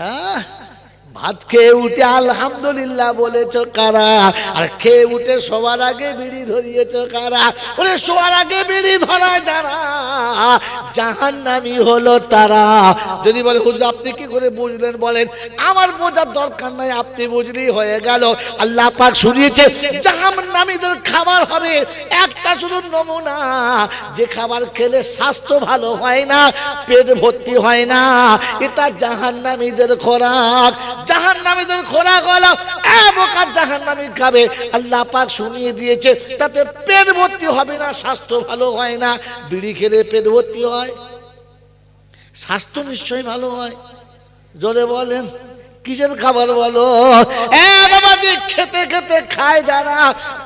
হ্যাঁ ভাত খেয়ে উঠে আলহামদুলিল্লাহ বলেছ কারা? আর খেয়ে উঠে সবার আগে বিড়ি ধরিয়েছ কারা? ওরে সবার আগে বিড়ি ধরা যারা জাহান নামি হলো তারা। যদি বলে, হুজুর, আপনি কি করে বুঝলেন? বলেন, আমার বোঝার দরকার নাই, আপনি বুঝলেই হয়ে গেল। আল্লাহ পাক শুনিয়েছে জাহান নামীদের খাবার হবে, একটা শুধু নমুনা। যে খাবার খেলে স্বাস্থ্য ভালো হয় না, পেট ভর্তি হয় না, এটা জাহান্নামীদের খোরাক। জাহান্নামীদের খোরাক হলো বোকার জাহান্নামী খাবে। আল্লাহ পাক শুনিয়ে দিয়েছে, তাতে পেট ভর্তি হবে না, স্বাস্থ্য ভালো হয় না। বিড়ি খেলে পেট ভর্তি হয়, স্বাস্থ্য নিশ্চয়ই ভালো হয়। জোরে বলেন, কিসের খাবার বলো? যে খেতে খেতে খায় যারা,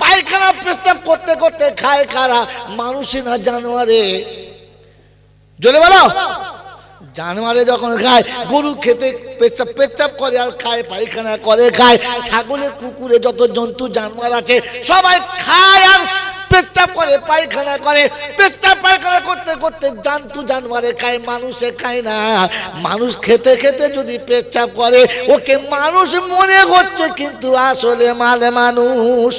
পায়খানা প্রস্তাব করতে করতে খায় কারা? মানুষই না জানোয়ারে। জোরে বলো। জানোয়ারে যখন খায়, গরু খেতে পেচ্ছাপ পেচ্ছাপ করে আর খায়, পায়খানা করে, খায় ছাগলে কুকুরে যত জন্তু, জানোয়ার আছে, সবাই খায় আর পেচ্ছাপ করে, পায়খানা করে। পেচ্ছাপ পায়খানা করতে করতে জান্তু জানোয়ারে খায়, মানুষে খায় না। মানুষ খেতে খেতে যদি পেচ্ছাপ করে, ওকে মানুষ মনে হচ্ছে কিন্তু আসলে মালে মানুষ।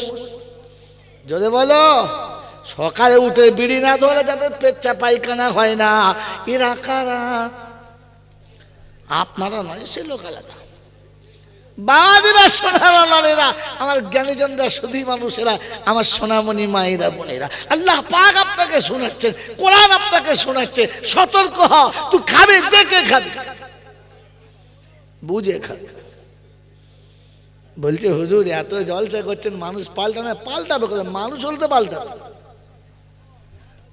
যদি বলো। সকালে উঠে বিড়ি না ধরে যাদের পেচ্ছা পায়খানা হয় না, এরা কারা? আপনারা নয়, সে লোক আলাদা। আমার জ্ঞানীজনরা মানুষেরা, আমার সোনামণি মায়েরা, বোনেরা। আল্লাহ পাক আপনাকে কোরআন আপনাকে শোনাচ্ছে সতর্ক হ, তুই খাবে, দেখে খাবি। বুঝে খাবি বলছে, হুজুর, এত জলসা করছেন, মানুষ পাল্টানো, পাল্টাবে কোথায়? মানুষ হলে তো পাল্টাবে।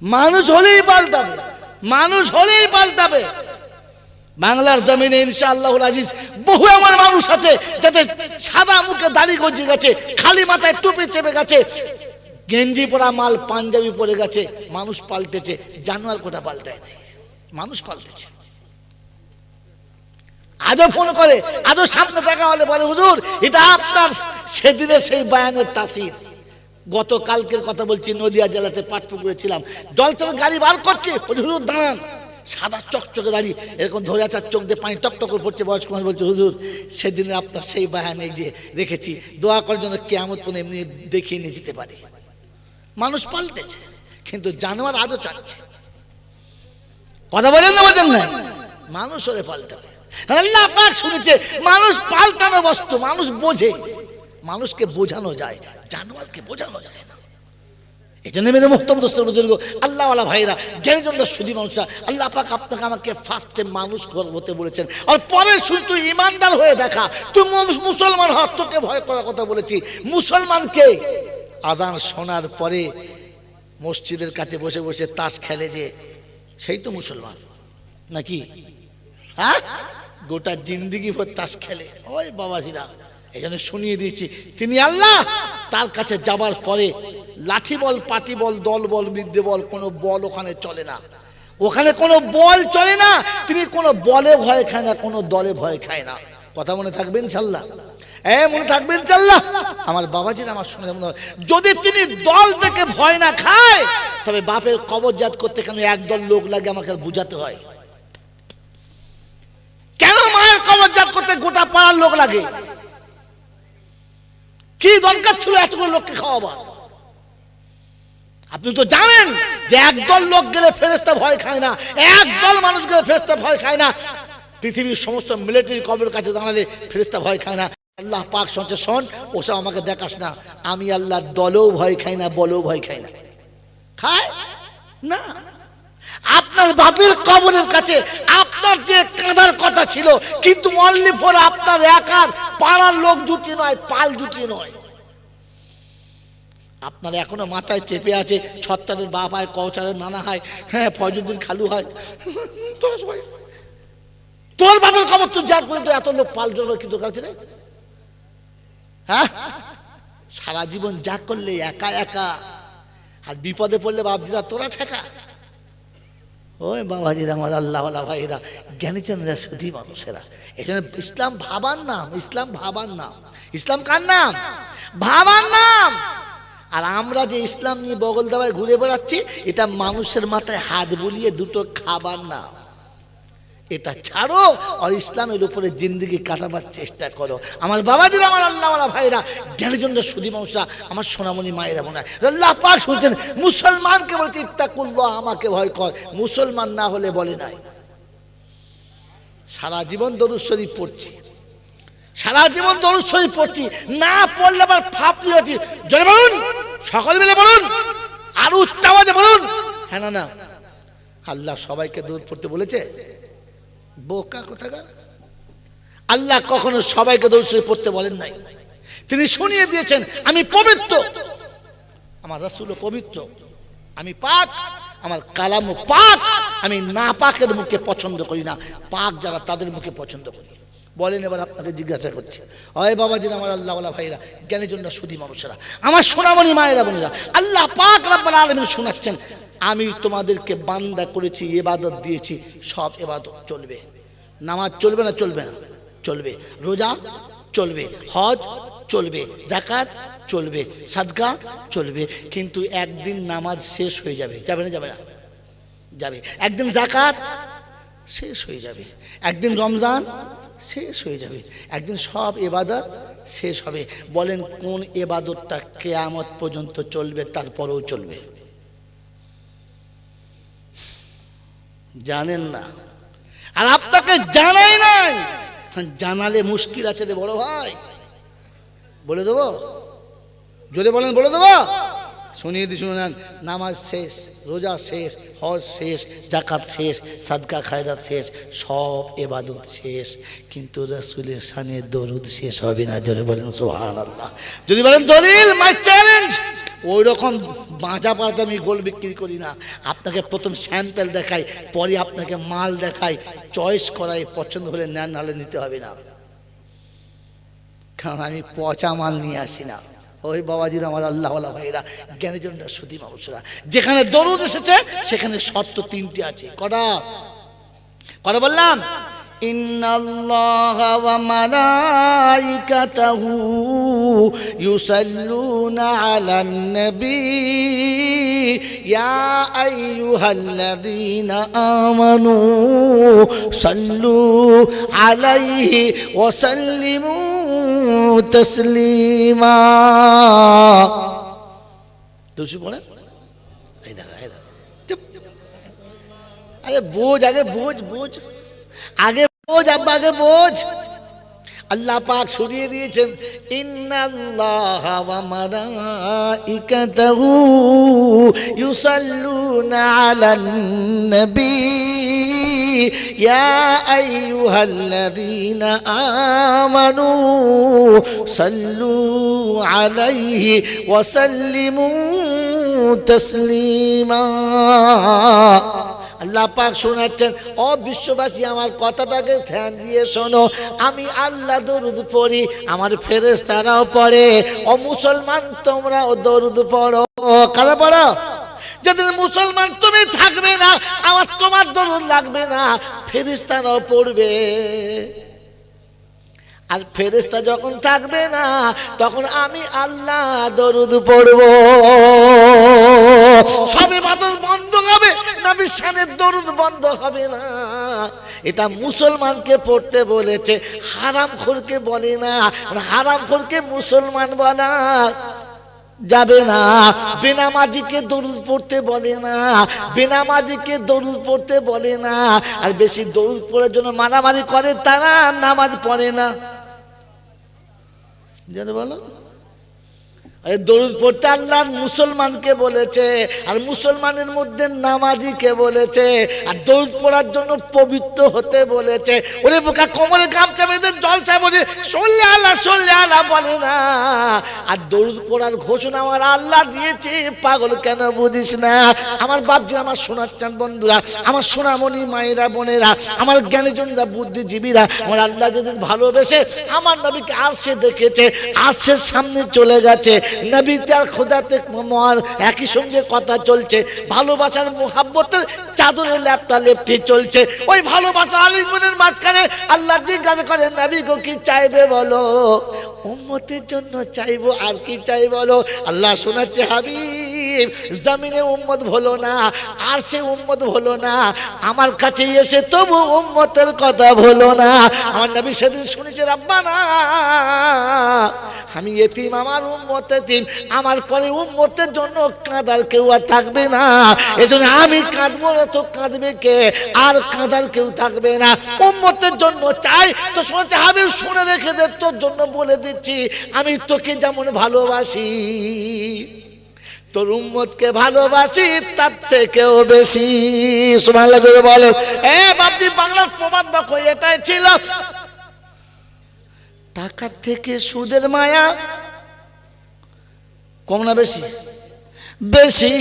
মানুষ হলেই পাল্টাবে। মানুষ হলেই পাল্টাবে। বাংলার জমিনে ইনশাআল্লাহ আজিজ বহু আমার মানুষ আছে যাতে সাদা মুখে দাড়ি গজিয়ে গেছে, খালি মাথায় টুপি চেপে গেছে, গেঞ্জি পরা মাল পাঞ্জাবি পরে গেছে, মানুষ পাল্টেছে, জানোয়ার কোটা পাল্টায় নাই, মানুষ পাল্টেছে। আজও ফোন করে আজও সামনে দেখা হলে বলে, হুজুর, এটা আপনার সেদিনের সেই বায়ানের তাসির। গত কালকের কথা বলছি, নদিয়া জেলাতে পাটপুকুরে ছিলাম। জলচরের গাড়ি বার করছে হুজুর, দাঁড়ান। সাদা চকচকে দাঁড়িয়ে এরকম ধরে আছে চোখ দিয়ে পানি টপ করে পড়ছে, বয়স্ক মানুষ বলছে, হুজুর সেদিনে আপনার সেই এই যে রেখেছি, দোয়া করার জন্য কেমন কোনো এমনি দেখিয়ে নিয়ে যেতে পারি। মানুষ পাল্টেছে, কিন্তু জানোয়ার আজও চাচ্ছে। কথা বলেন না বলেন না। মানুষ হলে পাল্টাবে। আল্লাহ শুনেছে, মানুষ পাল্টানো বস্তু, মানুষ বোঝে। মানুষকে বোঝানো যায়, জানোয়ারকে বোঝানো যায় না। এই জন্য মেরে মুক্তম দোস্তর বুজুর্গ। আল্লাহওয়ালা ভাইরা জ্ঞানীজনরা সুদী মানুষরা, আল্লাহ পাক আপনাকে আমাকে ফার্স্টে মানুষ হতে বলেছেন। আর পরে শুধু তুই ইমানদার হয়ে দেখা, তুই মুসলমান হ তোকে ভয় করার কথা বলেছি। মুসলমানকে আজান শোনার পরে মসজিদের কাছে বসে বসে তাস খেলে যে, সেই তো মুসলমান। নাকি? হ্যাঁ? গোটা জিন্দিগি ভর তাস খেলে। ওই বাবাজিরা এই জন্য শুনিয়ে দিয়েছি। তিনি আল্লাহ, তার কাছে যাবার পরে লাঠি বল, পাটি বল, দল বল বিদ্যে বল, কোনো বল ওখানে চলে না। ওখানে কোনো বল চলে না, তিনি কোনো বলে ভয় খায় না, কোনো দলে ভয় খায় না। কথা মনে থাকবেন ইনশাল্লাহ? এ, মনে থাকবেন চাল্লাহ আমার বাবাজির আমার সঙ্গে মনে হয়, যদি তিনি দল থেকে ভয় না খায়, তবে বাপের কবরজাত করতে কেন একদল লোক লাগে আমাকে বুঝাতে হয়? কেন মায়ের কবরজাত করতে গোটা পাড়ার লোক লাগে? কি দরকার ছিল এতগুলো লোককে খাওয়াবার? আপনি তো জানেন যে একদল লোক গেলে ফেরেস্তা ভয় খায় না, একদল মানুষ গেলে ফেরেস্তা ভয় খায় না। পৃথিবীর সমস্ত মিলিটারি কবের কাছে দাঁড়ালে ফেরেস্তা ভয় খায় না। আল্লাহ পাক সঞ্চয় শোন, ওসব আমাকে দেখাস না। আমি আল্লাহর দলেও ভয় খাই না, বলেও ভয় খাই না। খায়? না। আপনার বাপের কবরের কাছে আপনার যে কাঁদার কথা ছিল, কিন্তু অনলি ফোর আপনার একার পাড়ার লোক জুটি নয়, পাল জুটি নয়। আপনার এখনও মাথায় চেপে আছে ছত্তারের বাপ হয় কৌচারের নানা হয় হ্যাঁ ফয়জুদ্দিন খালু হয়। তোরা সবাই। তোর বাপের খবর তুই যা করে তো এত লোক পাল জন্য কিন্তু কাছে হ্যাঁ? সারা জীবন যা করলে একা একা। আর বিপদে পড়লে বাপজিরা তোরা ঠেকা। ওই বাবাজিরা, আমার আল্লাহ ভাইরা জ্ঞানীচন্দ্রা সুধী মানুষেরা। এখানে ইসলাম ভাবার নাম, ইসলাম ভাবার নাম। ইসলাম কার নাম? ভাবার নাম! আর আমরা যে ইসলাম নিয়ে বগল দাবায় ঘুরে বেড়াচ্ছি, এটা মানুষের মাথায় হাত বুলিয়ে দুটো খাবার না এটা ছাড়ো আর ইসলামের উপরে জিন্দগি কাটাবার চেষ্টা করো। আমার বাবাজির আমার আল্লাহওয়ালা ভাইরা জ্ঞানীজনরা সুদী মানুষরা, আমার সোনামণি মায়েরা মনে হয়, আল্লাহ পাক শুনছেন, মুসলমানকে বলেছে, ইত্তাকুল্লাহ, আমাকে ভয় কর। মুসলমান না হলে বলে নাই। সারা জীবন দরুদ শরীফ পড়ছি। সারা জীবন দরুদ শরীফ পড়ছি। না পড়লে আবার ফাপলি হচ্ছি। জোরে বলুন। সকল মিলে বলুন, আর উচ্চ আওয়াজে বলুন। হ্যাঁ না না। আল্লাহ সবাইকে দরুদ পড়তে বলেছে। বোকা কোথাকার? আল্লাহ কখনো সবাইকে শরীফ পড়তে বলেন নাই। তিনি শুনিয়ে দিয়েছেন, আমি পবিত্র। আমার রাসূলও পবিত্র। আমি পাক, আমার কালামও পাক। আমি না পাকের মুখে পছন্দ করি না। পাক যারা তাদের মুখে পছন্দ করি। বলেন, এবার আপনাকে জিজ্ঞাসা করছি। হয় বাবাজির আমার আল্লাহওয়ালা ভাইরা, জ্ঞানের জন্য সুধী মানুষেরা, আমার সোনামণি মায়েরা বোনেরা, আল্লাহ পাক রাব্বাল শোনাচ্ছেন, আমি তোমাদেরকে বান্দা করেছি এবাদত দিয়েছি, সব এবাদত চলবে। নামাজ চলবে না চলবে না? চলবে। রোজা চলবে, হজ চলবে জাকাত চলবে, সাদকা চলবে, কিন্তু একদিন নামাজ শেষ হয়ে যাবে। যাবে না যাবে না? যাবে। একদিন জাকাত শেষ হয়ে যাবে। একদিন রমজান শেষ হয়ে যাবে। একদিন সব এবাদত শেষ হবে। বলেন, কোন এবাদতটা কেয়ামত পর্যন্ত চলবে, তারপরেও চলবে? জানেন না। আর আপনাকে জানাই নাই। জানালে মুশকিল আছে রে, বড় ভাই। বলে দেবো? জোরে বলেন, বলে দেবো? শুনিয়ে দি শুনে নেন নামাজ শেষ, রোজা শেষ, হজ শেষ, জাকাত শেষ, সাদকা, খায়রাত শেষ, সব এবাদত শেষ। কিন্তু রসুলের সানে দরুদ শেষ হবে না, জোরে বলেন সোহান আল্লাহ যদি বলেন দলিল মাই চ্যালেঞ্জ ওই রকম বাঁচা পাড়াতে আমি গোল বিক্রি করি না। আপনাকে প্রথম স্যাম্পেল দেখাই, পরে আপনাকে মাল দেখাই চয়েস করাই, পছন্দ হলে নেন, নাহলে নিতে হবে না। কারণ আমি পচা মাল নিয়ে আসি না। ওই বাবাজির আমার আল্লাহওয়ালা ভাইরা জ্ঞানীজনরা সুদী মানুষরা। যেখানে দরুদ এসেছে, সেখানে শর্ত তিনটি আছে। কটা? কটা বললাম? إن الله وملائكته يصلون على النبي يا أيها الذين آمنوا صلوا عليه وسلموا تسليما দুশো বলেন এই দেখো এই দেখো চুপ আরে বোঝ আগে বোঝ বোঝ আগে বোঝ, আব্বা আগে বোঝ। আল্লাহ পাক শুনিয়ে দিয়েছেন, ইন্নাল্লাহ ওয়া মালাইকাতাহু ইউসাল্লুনা আলান নবী। ইয়া আইয়ুহাল্লাযীনা আমানু সাল্লু আলাইহি ওয়া সাল্লিমু তাসলিমা। আল্লাহ পাক শোনাচ্ছেন, ও বিশ্ববাসী, আমার কথাটাকে ধ্যান দিয়ে শোনো। আমি আল্লাহ দরুদ পড়ি, আমার ফেরেস তারাও পড়ে। ও মুসলমান, তোমরাও দরুদ পড়ো। কারা পড়ো? যেদিন মুসলমান, তুমি থাকবে না, আমার তোমার দরুদ লাগবে না ফেরিস্তারাও পড়বে। আর ফেরেস্তা যখন থাকবে না, তখন আমি আল্লাহ দরুদ পড়ব। সবে বন্ধ হবে দরুদ বন্ধ হবে না। এটা মুসলমানকে পড়তে বলেছে, হারাম খোরকে বলে না হারাম খোরকে মুসলমান বলা যাবে না। বেনামাজিকে দরুদ পড়তে বলে না, বেনামাজিকে দরুদ পড়তে বলে না, আর বেশি দরুদ পড়ার জন্য মারামারি করে তারা নামাজ পড়ে না। জানো বলো। দরুদ পড়তে আল্লাহ মুসলমানকে বলেছে, আর মুসলমানের মধ্যে নামাজিকে বলেছে, আর দরুদ পড়ার জন্য পবিত্র হতে বলেছে। ওরে বোকা, কোমরে গামছা বেঁধে জল চাই বলে, সল্লে আল্লাহ সল্লে আল্লাহ বলে না। আর দরুদ পড়ার ঘোষণা আমার আল্লাহ দিয়েছে, পাগল কেন বুঝিস না? আমার বাপজি আমার শোনাচ্ছেন বন্ধুরা, আমার সোনামণি মায়েরা, বোনেরা, আমার জ্ঞানীজনরা, বুদ্ধিজীবীরা, আমার আল্লাহ যেদিন ভালোবেসে, আমার নবীকে আর সে দেখেছে আর সে সামনে চলে গেছে। নবী তার খোদাতে মহান একই সঙ্গে কথা চলছে। ভালোবাসার মোহাব্বতের চাদরের ল্যাপটা লেপটি চলছে। ওই ভালোবাসা আলিমনের মাঝখানে আল্লাহ জিজ্ঞাসা করে, নবী গো, কি চাইবে বলো? উম্মতের জন্য চাইব আর কি চাই বলো? আল্লাহ শোনাচ্ছে হাবি জমিনে উম্মত হলো না, আর সে উম্মত হলো না। আমার কাছে এসে তবু উম্মতের কথা বলো না। আমার নবী সেদিন শুনেছে রাব্বা না আমি এতিম, আমার উম্মত এতিম আমার পরে উম্মতের জন্য কাঁদার কেউ আর থাকবে না। এজন্য আমি কাঁদবো না, তো কাঁদবে কে? আর কাঁদার কেউ থাকবে না। উম্মতের জন্য চাই, তো শুনেছে হাবিব, শুনে রেখে দে, তোর জন্য বলে দিচ্ছি, আমি তোকে যেমন ভালোবাসি, তোর উম্মতকে ভালোবাসি, তার থেকেও বেশি। সুবহানাল্লাহ করে বলে এ বাপজি, বাংলার প্রবাদ বাক্য এটাই ছিল। টাকার থেকে সুদের মায়া? কম না বেশি? বেশি।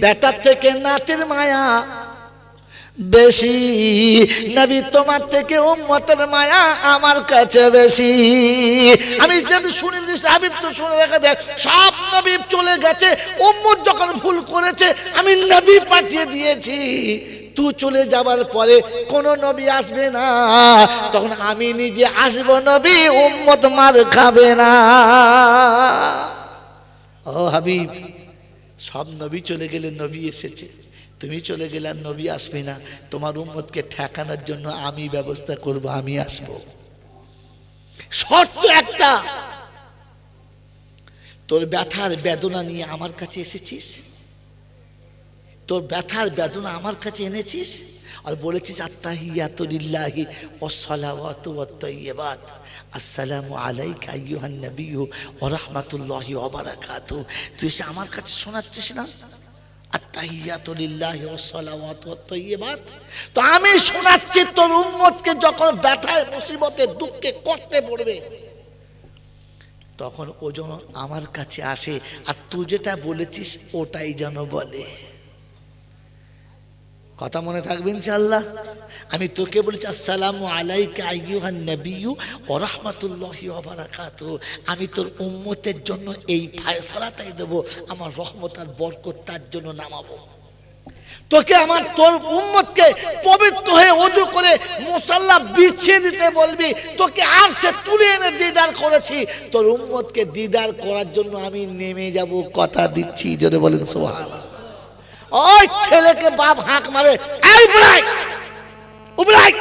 বেটার থেকে নাতির মায়া? বেশি। নবী তোমার থেকে উম্মতের মায়া আমার কাছে বেশি। আমি যদি শুনে দিস, হাবিব তো শুনে রেখে দেয় সব নবী চলে গেছে, উম্মত যখন ভুল করেছে, আমি নবী পাঠিয়ে দিয়েছি। তুই চলে যাবার পরে কোন নবী আসবে না। তখন আমি নিজে আসব নবী, উম্মত মার খাবে না। ও হাবিব, সব নবী চলে গেলে নবী এসেছে। তুমি চলে গেলে আর নবী আসবে না। তোমার উম্মতকে ঠেকানোর জন্য আমি ব্যবস্থা করব, আমি আসব। শর্ত একটা, তোর ব্যথার বেদনা নিয়ে আমার কাছে এসেছিস? তোর ব্যথার বেদনা আমার কাছে এনেছিস? আর বলেছিস আত্মাহিয়াতুলিল্লাহি ওয়াসসালাওয়াতু ওয়াত-তাইয়্যিবাত আসসালামু আলাইকা আইয়ুহান নাবিয়্যু ওয়া রাহমাতুল্লাহি ওয়া বারাকাতুহু। তুই এসে আমার কাছে শোনাচ্ছিস না? আত্তাহিয়াতুলিল্লাহি ওয়াসসালাওয়াতু ওয়াত-তাইয়্যিবাত তো আমি শোনাচ্ছি, তোর উম্মতকে যখন ব্যথায়, মুসিবতে, দুঃখে, কষ্টে পড়বে, তখন ও যেন আমার কাছে আসে। আর তুই যেটা বলেছিস, ওটাই যেন বলে। কথা মনে থাকবে ইনশাআল্লাহ? আমি তোকে বলেছি, আসসালামু আলাইকা আইয়ুহান নাবিয়্যু ওয়া রাহমাতুল্লাহি ওয়া বারাকাতুহু। আমি তোর উম্মতের জন্য এই ফায়সালাটাই দেব, আমার রহমত আর বরকত তার জন্য নামাবো। তোকে আমার, তোর উম্মতকে পবিত্র হয়ে অজু করে মুসাল্লা বিছিয়ে দিতে বলবি, তোকে আর সে তুলে এনে দিদার করেছি। তোর উম্মতকে দিদার করার জন্য আমি নেমে যাব, কথা দিচ্ছি যদি বলেন সুবহানাল্লাহ। ওই ছেলেকে বাপ হাঁক মারে। উবরাই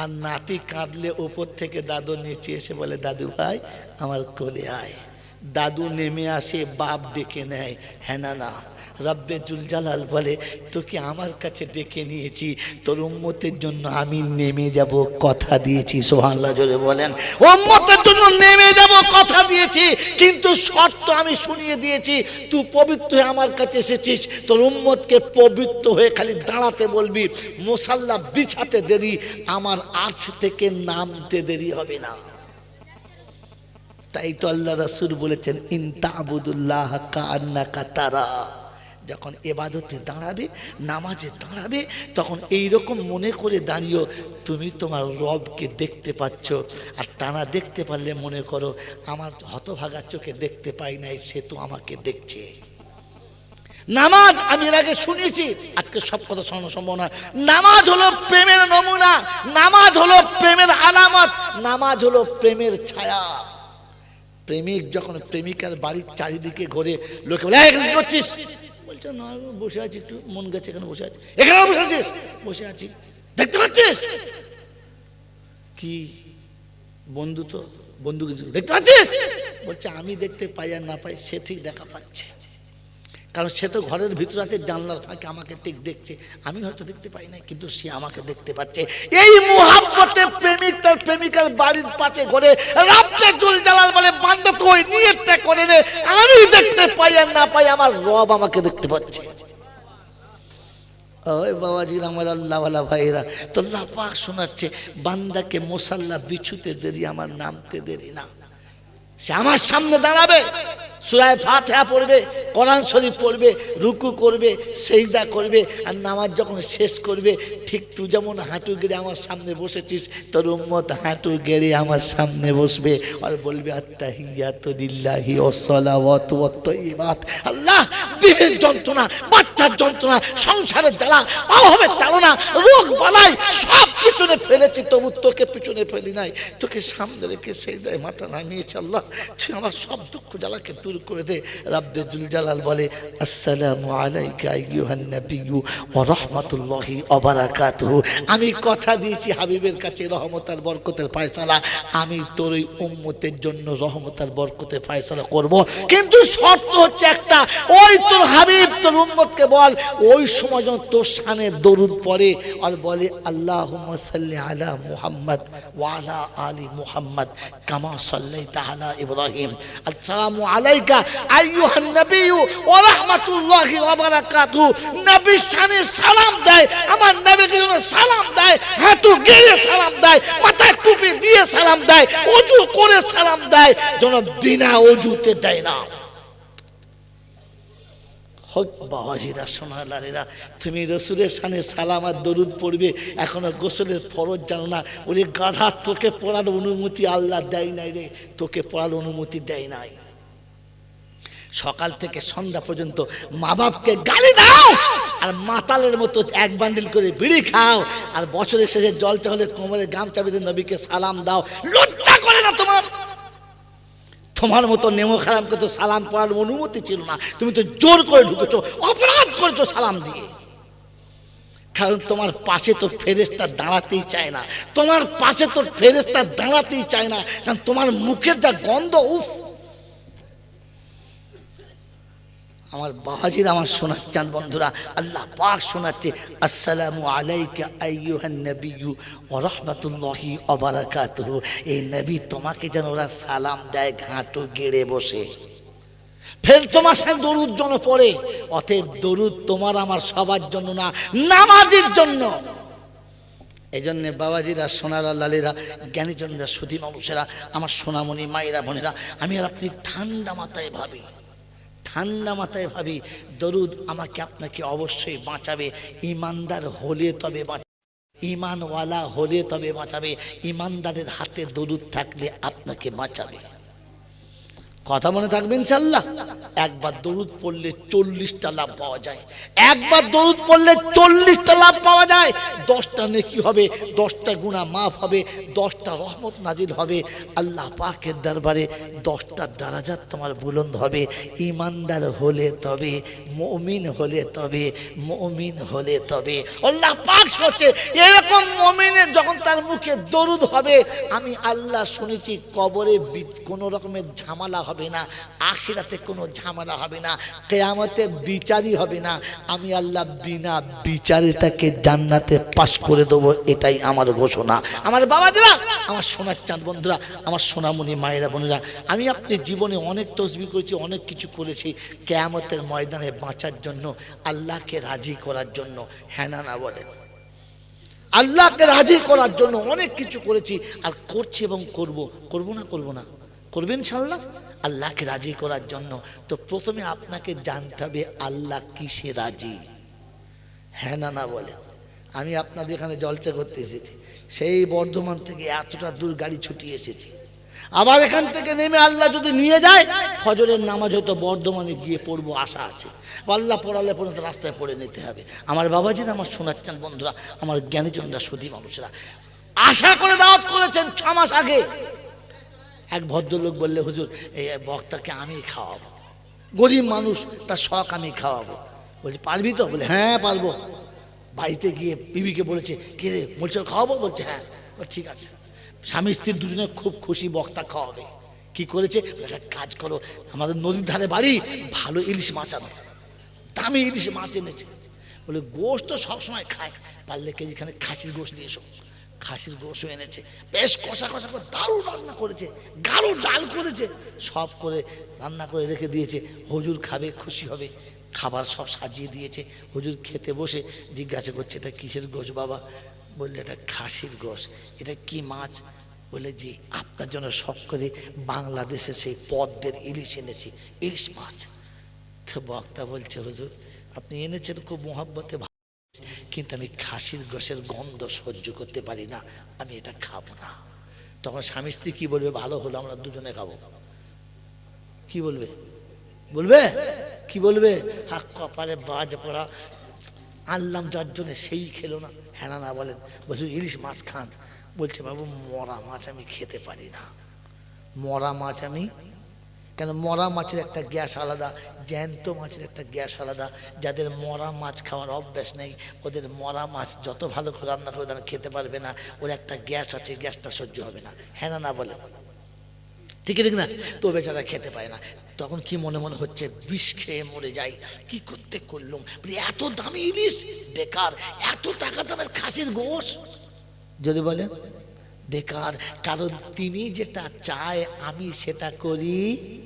আর নাতি কাঁদলে ওপর থেকে দাদু নিচে এসে বলে দাদু ভাই আমার কোলে আয়। দাদু নেমে আসে, বাপ ডেকে নেয় হ্যাঁ না রব্বে জুল জালাল বলে, তোকে আমার কাছে ডেকে নিয়েছি, তোর উম্মতের জন্য আমি নেমে যাব, কথা দিয়েছি। সোহানলা জোরে বলেন। উম্মতের জন্য নেমে যাব, কথা দিয়েছি, কিন্তু শর্ত আমি শুনিয়ে দিয়েছি। তুই পবিত্র হয়ে আমার কাছে এসেছিস, তোর উম্মতকে পবিত্র হয়ে খালি দাঁড়াতে বলবি। মোসাল্লা বিছাতে দেরি, আমার আর্শ থেকে নামতে দেরি হবে না। তাই তো আল্লাহ রাসুল বলেছেন ইনতাবুদুল্লাহ কান্নাকা কাতারা যখন এবাদতে দাঁড়াবে, নামাজে দাঁড়াবে, তখন এই রকম মনে করে দাঁড়িয়েও তুমি তোমার রবকে দেখতে পাচ্ছ। আর টানা দেখতে পারলে মনে করো, আমার হতভাগার চোখে দেখতে পাই নাই, সে তো আমাকে দেখছে। নামাজ আমি এর আগে শুনেছি, আজকে সব কথা শোনানো সম্ভব না নামাজ হলো প্রেমের নমুনা, নামাজ হলো প্রেমের আলামত, নামাজ হলো প্রেমের ছায়া। প্রেমিক যখন প্রেমিকার বাড়ির চারিদিকে ঘুরে লোকে বলে "এই, এখানে কি করছিস? বলছে না বসে আছি একটু মন গেছে এখানে বসে আছি। এখানে বসে আছিস? বসে আছি। দেখতে পাচ্ছিস? কি? বন্ধু তো? বন্ধু কিছু দেখতে পাচ্ছিস? বলছে আমি দেখতে পাই আর না পাই সে ঠিক দেখা পাচ্ছে। কারণ সে তো ঘরের ভিতর আছে, জানলার ফাঁকে আমাকে ঠিক দেখছে। আমি হয়তো দেখতে পাই না কিন্তু সে আমাকে দেখতে পাচ্ছে। এই মুহাব্বতে প্রেমিক তার প্রেমিকার বাড়ির পাশে ঘরে রাব্বে জুল জালাল বলে বান্দা তো ওই নিয়তটা করে রে আমি দেখতে পাই আর না পাই, আমার রব আমাকে দেখতে পাচ্ছে। ওই বাবাজি, আমার আল্লাহওয়ালা ভাইরা, তো আল্লাহ পাক শোনাচ্ছে, বান্দাকে মোসাল্লা বিছুতে দেরি, আমার নামতে দেরি না। সে আমার সামনে দাঁড়াবে। সুরায় ফাতিহা পড়বে, কোরআন শরীফ পড়বে, রুকু করবে সেইদা করবে, আর নামাজ যখন শেষ করবে, ঠিক তুই যেমন হাঁটু গেড়ে আমার সামনে বসেছিস, তোর উম্মত হাঁটু গেড়ে আমার সামনে বসবে। আর বলবে ওয়াসসালাওয়াতু ওয়াত-তাইয়্যিবাত আল্লাহ বিবেক যন্ত্রণা, বাচ্চার যন্ত্রণা, সংসারের জ্বালা অভাবে তাড়না রোগ বালাই সব পিছনে ফেলেছি, তবু তোকে পিছনে ফেলি নাই। তোকে সামনে রেখে সেই দেয় মাথা নামিয়েছে আল্লাহ। তুই আমার সব দুঃখ জ্বালাকে দূর করে দে। রাব্বে জুল জালাল বলে, আসসালামু আলাইকা নাবিয়্যু ওয়া রাহমাতুল্লাহি ওয়া বারাকাতুহু। আমি কথা দিয়েছি হাবিবের কাছে, রহমত আর বরকতের ফয়সালা। আমি তোর ওই উম্মতের জন্য রহমত আর বরকতের ফয়সালা করব। কিন্তু শর্ত হচ্ছে একটা, ওই তোর হাবিব, তোর উম্মতকে বল, ওই সময় যখন তোর শানে দরুদ পড়ে আর বলে, আল্লাহুম্মা সাল্লি আলা মুহাম্মদ ওয়া আলা মুহাম্মদ কামা সাল্লাইতা আলা ইব্রাহিম আসসালামু আলাইকা আইয়ুহান নাবিয়্যু ওয়া রাহমাতুল্লাহি ওয়া বারাকাতুহু নবীর শানে সালাম দেয় আমার নবীকে সালাম দেয় হাঁটু গেড়ে সালাম দেয় মাথায় টুপি দিয়ে সালাম দেয়, অজু করে সালাম দেয়। যেন বিনা অজুতে দেয় না। হোক বাবাজিরা সোনালারেরা তুমি রসুলের সামনে সালাম আর দরুদ পড়বে, এখনও গোসলের ফরজ জানো না। ওরে গাধা, তোকে পড়ার অনুমতি আল্লাহ দেয় নাই রে। তোকে পড়ার অনুমতি দেয় নাই। সকাল থেকে সন্ধ্যা পর্যন্ত মা বাপকে গালি দাও আর মাতালের মতো এক বান্ডিল করে বিড়ি খাও। আর বছরের শেষে জল চাহলে কোমরে গামছা বেঁধে নবীকে সালাম দাও। লজ্জা করে না তোমার? তোমার মতো নেমো খারামকে তো সালাম পড়ার অনুমতি ছিল না। তুমি তো জোর করে ঢুকেছো, অপরাধ করেছ সালাম দিয়ে। কারণ তোমার পাশে তো ফেরেস্তা দাঁড়াতেই চায় না। তোমার পাশে তো ফেরেস্তা দাঁড়াতেই চায় না। কারণ তোমার মুখের যা গন্ধ, উফ! আমার বাবাজির আমার শোনাচ্ছেন বন্ধুরা, আল্লাহ পাক শোনাচ্ছে, আসসালামু আলাইকা আইয়ুহান নবিয়্যু ওয়া রাহমাতুল্লাহি ওয়া বারাকাতুহু। এই নবী তোমাকে যেন ওরা সালাম দেয় ঘাঁটু গেড়ে বসে। ফের তোমার সাথে দরুদ জন পড়ে, অতএব দরুদ তোমার আমার সবার জন্য না, নামাজের জন্য। এই জন্যে বাবাজিরা, সোনারা, লালেরা, জ্ঞানীজনরা, সুধী মানুষেরা, আমার সোনামণি, মায়েরা, বোনেরা, আমি আর আপনি ঠান্ডা মাথায় ভাবি ঠান্ডা মাথায় ভাবি, দরুদ আমাকে আপনাকে অবশ্যই বাঁচাবে। ইমানদার হলে তবে ইমানওয়ালা হলে তবে বাঁচাবে। ইমানদারের হাতে দরুদ থাকলে আপনাকে বাঁচাবে। কথা মনে থাকবে ইনশাল্লাহ একবার দরুদ পড়লে চল্লিশটা লাভ পাওয়া যায়। একবার দরুদ পড়লে চল্লিশটা লাভ পাওয়া যায়। দশটা নেকি হবে, দশটা গুণা মাফ হবে, দশটা রহমত নাজিল হবে। আল্লাহ পাকের দরবারে দশটা দারাজাত তোমার বুলন্দ হবে। ইমানদার হলে তবে, মমিন হলে তবে, মমিন হলে তবে। আল্লাহ পাক হচ্ছে এরকম মমিনের যখন তার মুখে দরুদ হবে, আমি আল্লাহ শুনেছি কবরে কোনো রকমের ঝামেলা হবে না, আখিরাতে কোনো ঝামেলা হবে না, কেয়ামতে বিচারই হবে না। আমি আল্লাহ বিনা বিচারে তাকে জান্নাতে পাশ করে দেবো, এটাই আমার ঘোষণা। আমার বাবা বাবাদেরা আমার সোনার চাঁদ বন্ধুরা, আমার সোনামণি মায়েরা বোনেরা, আমি আপনি জীবনে অনেক তসবি করেছি, অনেক কিছু করেছি, কেয়ামতের ময়দানে বাঁচার জন্য, আল্লাহকে রাজি করার জন্য হ্যাঁ না বলেন। আল্লাহকে রাজি করার জন্য অনেক কিছু করেছি, আর করছি এবং করব করব না করব না? করবেন সাল্লাহ আল্লাহকে রাজি করার জন্য। তো প্রথমে আপনাকে জানতে হবে, আল্লাহ কিসে রাজি? হ্যাঁ না না বলে আমি আপনাদের এখানে জলসা করতে এসেছি। সেই বর্ধমান থেকে এতটা দূর গাড়ি ছুটিয়ে এসেছি। আবার এখান থেকে নেমে আল্লাহ যদি নিয়ে যায়, ফজরের নামাজ হয়তো বর্ধমানে গিয়ে পড়ব আশা আছে। আল্লাহ পড়ালে পড়ে রাস্তায় পড়ে নিতে হবে। আমার বাবাজিরা আমার শোনাচ্ছেন বন্ধুরা, আমার জ্ঞানীজনরা সুধী মানুষরা। আশা করে দাওয়াত করেছেন ছ মাস আগে। এক ভদ্রলোক বললে, হুজুর, এই বক্তাকে আমি খাওয়াবো। গরিব মানুষ, তার শখ আমি খাওয়াবো। বলছি, পারবি তো? বলে হ্যাঁ পারব। বাড়িতে গিয়ে বিবিকে বলেছে, কে রে? বলছে, খাওয়াবো? বলছে হ্যাঁ। ঠিক আছে। স্বামী স্ত্রীর দুজনে খুব খুশি বক্তা খাওয়াবে। কি করেছে? একটা কাজ করো, আমাদের নদীর ধারে বাড়ি, ভালো ইলিশ মাছ আনো। দামি ইলিশ মাছ এনেছে। বলে, গোশ তো সবসময় খায়, পারলে কেজিখানে খাসির গোশ নিয়ে এসো। খাসির গোশও এনেছে, বেশ কষা কষা করে দারুণ রান্না করেছে, গাঢ় ডাল করেছে, সব করে রান্না করে রেখে দিয়েছে, হুজুর খাবে, খুশি হবে, খাবার সব সাজিয়ে দিয়েছে, হুজুর খেতে বসে জিজ্ঞাসা করছে, এটা কিসের গোশ বাবা? বললে, এটা খাসির গোশ, এটা কি মাছ? বলে যে আপনার জন্য সব করে বাংলাদেশে সেই পদ্মের ইলিশ এনেছি, ইলিশ মাছ। তো বক্তা বলছে, হুজুর, আপনি এনেছেন খুব মোহাব্বতে কিন্তু আমি খাসির গোশের গন্ধ সহ্য করতে পারি না, আমি এটা খাব না। তখন স্বামী স্ত্রী কি বলবে? ভালো হলো, আমরা দুজনে খাব। কি বলবে? বলবে? কি বলবে? হাক কপালে বাজ পড়া। আনলাম যার জন্য, সেই খেলো না। হ্যাঁ না বলেন। বলছি, ইলিশ মাছ খান। বলছে, বাবু, মরা মাছ আমি খেতে পারি না। মরা মাছ আমি কেন মরা মাছের একটা গ্যাস আলাদা, জ্যান্ত মাছের একটা গ্যাস আলাদা। যাদের মরা মাছ খাওয়ার অভ্যাস নেই, ওদের মরা মাছ যত ভালো করে রান্না করে তারা খেতে পারবে না। ওর একটা গ্যাস আছে, গ্যাসটা সহ্য হবে না। হ্যাঁ না বলে। ঠিক ঠিক না? তো বেচারা খেতে পায় না। তখন কি মনে মনে হচ্ছে, বিষ খেয়ে মরে যাই? কি করতে করলুম? এত দামি ইলিশ? বেকার। এত টাকা দামের খাসির গোশ? যদি বলে, বেকার। কারণ তিনি যেটা চায়, আমি সেটা করি।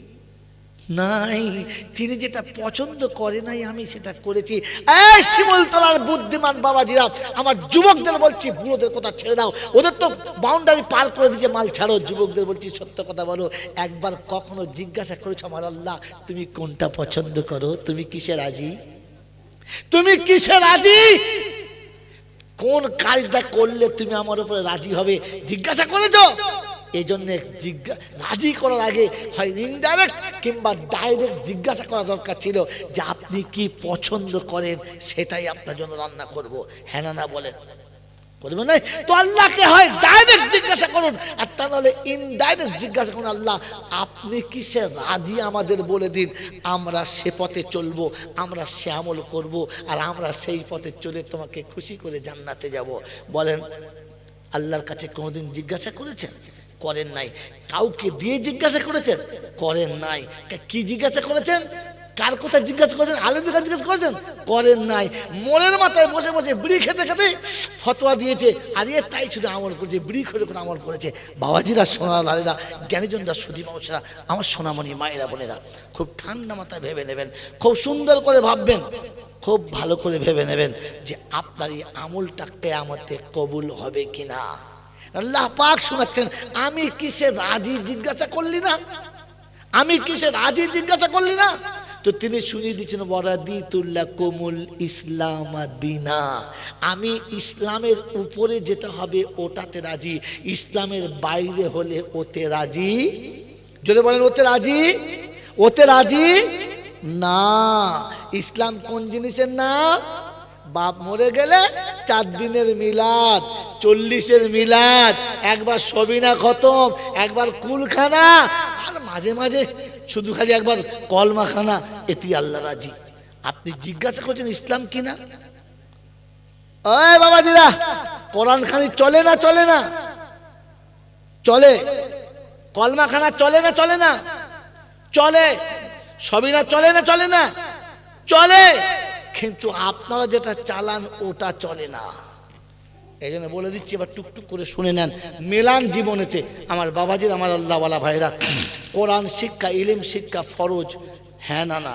নাই। তিনি যেটা পছন্দ করে নাই, আমি সেটা করেছি। শিমুলতলার বুদ্ধিমান বাবাজিরা, আমার যুবকদের বলছি, বুড়োদের কথা ছেড়ে দাও। ওদের তো বাউন্ডারি পার করে দিয়েছে, মাল ছাড়ো। যুবকদের বলছি, সত্য কথা বলো। একবার কখনো জিজ্ঞাসা করেছ, আমার আল্লাহ, তুমি কোনটা পছন্দ করো? তুমি কিসে রাজি? তুমি কিসে রাজি? কোন কাজটা করলে তুমি আমার উপরে রাজি হবে? জিজ্ঞাসা করেছ? এই জন্য জিজ্ঞা রাজি করার আগে হয় ইনডাইরেক্ট কিংবা ডাইরেক্ট জিজ্ঞাসা করা দরকার ছিল যে আপনি কি পছন্দ করেন? সেটাই আপনার জন্য রান্না করব। হ্যাঁ না বলেন করবেন না তো আল্লাহকে হয় ডাইরেক্ট জিজ্ঞাসা করুন। আর তা নাহলে ইনডাইরেক্ট জিজ্ঞাসা করুন, আল্লাহ, আপনি কিসে রাজি? আমাদের বলে দিন। আমরা সে পথে চলবো, আমরা সে আমল করব, আর আমরা সেই পথে চলে তোমাকে খুশি করে জান্নাতে যাব। বলেন, আল্লাহর কাছে কোনোদিন জিজ্ঞাসা করেছেন? করেন নাই। কাউকে দিয়ে জিজ্ঞাসা করেছেন? করেন নাই। কা- জিজ্ঞাসা করেছেন? কার কথা জিজ্ঞাসা করেছেন? আলেদের কাছে জিজ্ঞাসা করেছেন? করেন নাই। মোড়ের মাথায় বসে বসে বিড়ি খেতে খেতে ফতোয়া দিয়েছে। আর এ তাই শুধু আমল করেছে, বিড়ি খেতে করে আমল করেছে। বাবাজিরা সোনা লালেরা জ্ঞানীজনরা সুদী মানুষরা, আমার সোনামণি, মায়েরা, বোনেরা, খুব ঠান্ডা মাথায় ভেবে নেবেন, খুব সুন্দর করে ভাববেন, খুব ভালো করে ভেবে নেবেন যে আপনার এই আমলটা কেয়ামতে কবুল হবে কিনা। আল্লাহ পাক শোনাচ্ছেন, আমি কিসে রাজি জিজ্ঞাসা করলি না? আমি কিসে রাজি জিজ্ঞাসা করলি না? তো তিনি শুনিয়ে দিচ্ছেন বরাদি তুল্লা কোমুল ইসলাম দিনা। আমি ইসলামের উপরে যেটা হবে ওটাতে রাজি, ইসলামের বাইরে হলে ওতে রাজি। যদি বলেন, ওতে রাজি? ওতে রাজি? না। ইসলাম কোন জিনিসের নাম বাপ মরে গেলে চার দিনের মিলাদ, চল্লিশের মিলাদ, একবার সবিনা খতম, একবার কুলখানা, আর মাঝে মাঝে শুধু খালি একবার কলমাখানা এটি আল্লাহ রাজি। আপনি জিজ্ঞাসা করছেন ইসলাম কিনা? ওই বাবাজিরা, কোরআন খানি চলে না চলে না? চলে। কলমাখানা চলে না চলে না? চলে। সবিনা চলে না চলে না? চলে। কিন্তু আপনারা যেটা চালান, ওটা চলে না। এই জন্য বলে দিচ্ছি, এবার টুকটুক করে শুনে নেন। মেলান জীবনেতে আমার বাবাজির, আমার আল্লাহওয়ালা ভাইরা কোরআন শিক্ষা, ইলিম শিক্ষা ফরজ হ্যাঁ না না?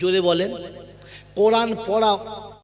জোরে বলেন, কোরআন পড়া